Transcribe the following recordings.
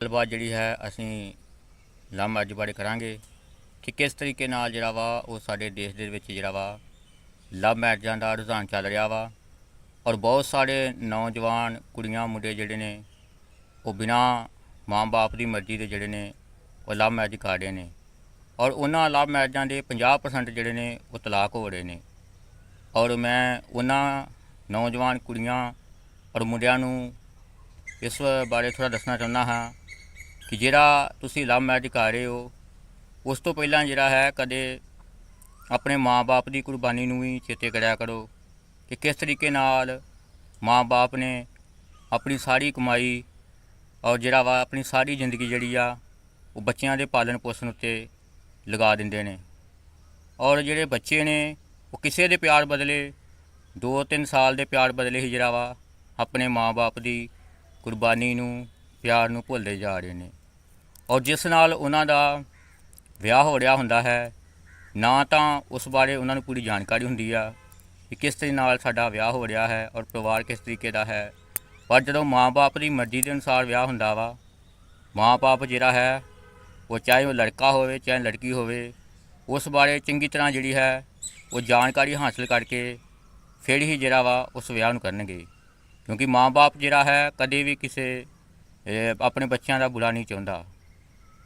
ਗੱਲਬਾਤ ਜਿਹੜੀ ਹੈ ਅਸੀਂ ਲੰਮ ਅੱਜ ਬਾਰੇ ਕਰਾਂਗੇ ਕਿ ਕਿਸ ਤਰੀਕੇ ਨਾਲ ਜਿਹੜਾ ਵਾ ਉਹ ਸਾਡੇ ਦੇਸ਼ ਦੇ ਵਿੱਚ ਜਿਹੜਾ ਵਾ ਲਵ ਮੈਰਿਜਾਂ ਦਾ ਰੁਝਾਨ ਚੱਲ ਰਿਹਾ ਵਾ ਔਰ ਬਹੁਤ ਸਾਰੇ ਨੌਜਵਾਨ ਕੁੜੀਆਂ ਮੁੰਡੇ ਜਿਹੜੇ ਨੇ ਉਹ ਬਿਨਾਂ ਮਾਂ-ਬਾਪ ਦੀ ਮਰਜ਼ੀ ਦੇ ਜਿਹੜੇ ਨੇ ਉਹ ਲਵ ਮੈਰਿਜ ਕਰ ਰਹੇ ਨੇ ਔਰ ਉਹਨਾਂ ਲਵ ਮੈਰਿਜਾਂ ਦੇ 50% ਜਿਹੜੇ ਨੇ ਉਹ ਤਲਾਕ ਹੋ ਰਹੇ ਨੇ ਔਰ ਮੈਂ ਉਹਨਾਂ ਨੌਜਵਾਨ ਕੁੜੀਆਂ ਔਰ ਮੁੰਡਿਆਂ ਨੂੰ ਇਸ ਬਾਰੇ ਥੋੜਾ ਦੱਸਣਾ ਚਾਹੁੰਦਾ ਹਾਂ ਕਿ ਜਿਹੜਾ ਤੁਸੀਂ ਲਵ ਮੈਰਿਜ ਕਰ ਰਹੇ ਹੋ, ਉਸ ਤੋਂ ਪਹਿਲਾਂ ਜਿਹੜਾ ਹੈ ਕਦੇ ਆਪਣੇ ਮਾਪੇ ਦੀ ਕੁਰਬਾਨੀ ਨੂੰ ਵੀ ਚੇਤੇ ਕਰਿਆ ਕਰੋ ਕਿ ਕਿਸ ਤਰੀਕੇ ਨਾਲ ਮਾਪੇ ਨੇ ਆਪਣੀ ਸਾਰੀ ਕਮਾਈ ਔਰ ਜਿਹੜਾ ਵਾ ਆਪਣੀ ਸਾਰੀ ਜ਼ਿੰਦਗੀ ਜਿਹੜੀ ਆ, ਉਹ ਬੱਚਿਆਂ ਦੇ ਪਾਲਣ ਪੋਸ਼ਣ ਉੱਤੇ ਲਗਾ ਦਿੰਦੇ ਨੇ। ਔਰ ਜਿਹੜੇ ਬੱਚੇ ਨੇ, ਉਹ ਕਿਸੇ ਦੇ ਪਿਆਰ ਬਦਲੇ 2-3 ਸਾਲ ਦੇ ਪਿਆਰ ਬਦਲੇ ਹੀ ਜਿਹੜਾ ਵਾ, ਆਪਣੇ ਮਾਪੇ ਦੀ ਕੁਰਬਾਨੀ ਨੂੰ, ਪਿਆਰ ਨੂੰ ਭੁੱਲਦੇ ਜਾ ਰਹੇ ਨੇ। ਔਰ ਜਿਸ ਨਾਲ ਉਹਨਾਂ ਦਾ ਵਿਆਹ ਹੋ ਰਿਹਾ ਹੁੰਦਾ ਹੈ, ਨਾ ਤਾਂ ਉਸ ਬਾਰੇ ਉਹਨਾਂ ਨੂੰ ਪੂਰੀ ਜਾਣਕਾਰੀ ਹੁੰਦੀ ਆ ਕਿ ਕਿਸ ਤਰੀਕੇ ਨਾਲ ਸਾਡਾ ਵਿਆਹ ਹੋ ਰਿਹਾ ਹੈ ਔਰ ਪਰਿਵਾਰ ਕਿਸ ਤਰੀਕੇ ਦਾ ਹੈ। ਪਰ ਜਦੋਂ ਮਾਂ-ਬਾਪ ਦੀ ਮਰਜ਼ੀ ਦੇ ਅਨੁਸਾਰ ਵਿਆਹ ਹੁੰਦਾ ਵਾ, ਮਾਂ-ਬਾਪ ਜਿਹੜਾ ਹੈ, ਉਹ ਚਾਹੇ ਉਹ ਲੜਕਾ ਹੋਵੇ, ਚਾਹੇ ਲੜਕੀ ਹੋਵੇ, ਉਸ ਬਾਰੇ ਚੰਗੀ ਤਰ੍ਹਾਂ ਜਿਹੜੀ ਹੈ, ਉਹ ਜਾਣਕਾਰੀ ਹਾਸਲ ਕਰਕੇ ਫਿਰ ਹੀ ਜਿਹੜਾ ਵਾ ਉਸ ਵਿਆਹ ਨੂੰ ਕਰਨਗੇ। ਕਿਉਂਕਿ ਮਾਂ-ਬਾਪ ਜਿਹੜਾ ਹੈ, ਕਦੇ ਵੀ ਕਿਸੇ ਆਪਣੇ ਬੱਚਿਆਂ ਦਾ ਬੁਰਾ ਨਹੀਂ ਚਾਹੁੰਦਾ।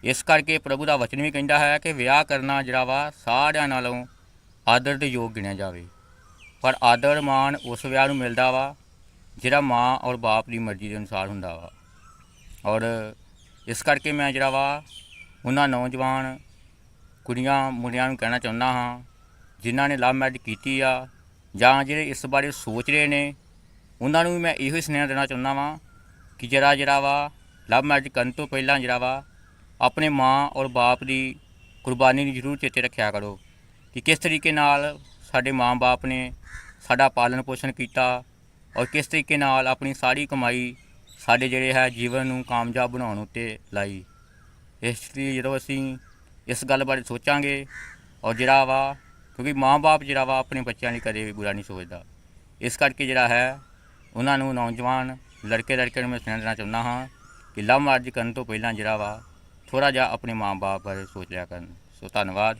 ਇਸ ਕਰਕੇ ਪ੍ਰਭੂ ਦਾ ਵਚਨ ਵੀ ਕਹਿੰਦਾ ਹੈ ਕਿ ਵਿਆਹ ਕਰਨਾ ਜਿਹੜਾ ਵਾ ਸਾਰਿਆਂ ਨਾਲੋਂ ਆਦਰ ਦੇ ਯੋਗ ਗਿਣਿਆ ਜਾਵੇ। ਪਰ ਆਦਰ ਮਾਣ ਉਸ ਵਿਆਹ ਨੂੰ ਮਿਲਦਾ ਵਾ ਜਿਹੜਾ ਮਾਂ ਔਰ ਬਾਪ ਦੀ ਮਰਜ਼ੀ ਦੇ ਅਨੁਸਾਰ ਹੁੰਦਾ ਵਾ। ਔਰ ਇਸ ਕਰਕੇ ਮੈਂ ਜਿਹੜਾ ਵਾ ਉਹਨਾਂ ਨੌਜਵਾਨ ਕੁੜੀਆਂ ਮੁੰਡਿਆਂ ਨੂੰ ਕਹਿਣਾ ਚਾਹੁੰਦਾ ਹਾਂ, ਜਿਨ੍ਹਾਂ ਨੇ ਲਵ ਮੈਰਿਜ ਕੀਤੀ ਆ ਜਾਂ ਜਿਹੜੇ ਇਸ ਬਾਰੇ ਸੋਚ ਰਹੇ ਨੇ, ਉਹਨਾਂ ਨੂੰ ਵੀ ਮੈਂ ਇਹੋ ਹੀ ਸੁਨੇਹਾ ਦੇਣਾ ਚਾਹੁੰਦਾ ਵਾਂ ਕਿ ਜਿਹੜਾ ਜਿਹੜਾ ਵਾ ਲਵ ਮੈਰਿਜ ਕਰਨ ਤੋਂ ਪਹਿਲਾਂ ਜਿਹੜਾ ਵਾ ਆਪਣੇ ਮਾਂ ਔਰ ਬਾਪ ਦੀ ਕੁਰਬਾਨੀ ਨੂੰ ਜ਼ਰੂਰ ਚੇਤੇ ਰੱਖਿਆ ਕਰੋ ਕਿ ਕਿਸ ਤਰੀਕੇ ਨਾਲ ਸਾਡੇ ਮਾਂ-ਬਾਪ ਨੇ ਸਾਡਾ ਪਾਲਣ ਪੋਸ਼ਣ ਕੀਤਾ ਔਰ ਕਿਸ ਤਰੀਕੇ ਨਾਲ ਆਪਣੀ ਸਾਰੀ ਕਮਾਈ ਸਾਡੇ ਜਿਹੜੇ ਹੈ ਜੀਵਨ ਨੂੰ ਕਾਮਯਾਬ ਬਣਾਉਣ ਉੱਤੇ ਲਾਈ। ਇਸ ਲਈ ਜਦੋਂ ਅਸੀਂ ਇਸ ਗੱਲ ਬਾਰੇ ਸੋਚਾਂਗੇ ਔਰ ਜਿਹੜਾ ਵਾ, ਕਿਉਂਕਿ ਮਾਂ-ਬਾਪ ਜਿਹੜਾ ਵਾ ਆਪਣੇ ਬੱਚਿਆਂ ਲਈ ਕਦੇ ਵੀ ਬੁਰਾ ਨਹੀਂ ਸੋਚਦਾ। ਇਸ ਕਰਕੇ ਜਿਹੜਾ ਹੈ ਉਹਨਾਂ ਨੂੰ ਨੌਜਵਾਨ ਲੜਕੇ ਲੜਕੇ ਨੂੰ ਮੈਂ ਸੁਨੇਹਾ ਦੇਣਾ ਚਾਹੁੰਦਾ ਹਾਂ ਕਿ ਲਵ ਮਾਰਜ ਕਰਨ ਤੋਂ ਪਹਿਲਾਂ ਜਿਹੜਾ ਵਾ ਥੋੜਾ ਜਿਹਾ ਆਪਣੇ ਮਾਂ-ਬਾਪ ਬਾਰੇ ਸੋਚ ਲਿਆ ਕਰਨ। ਸੋ ਧੰਨਵਾਦ।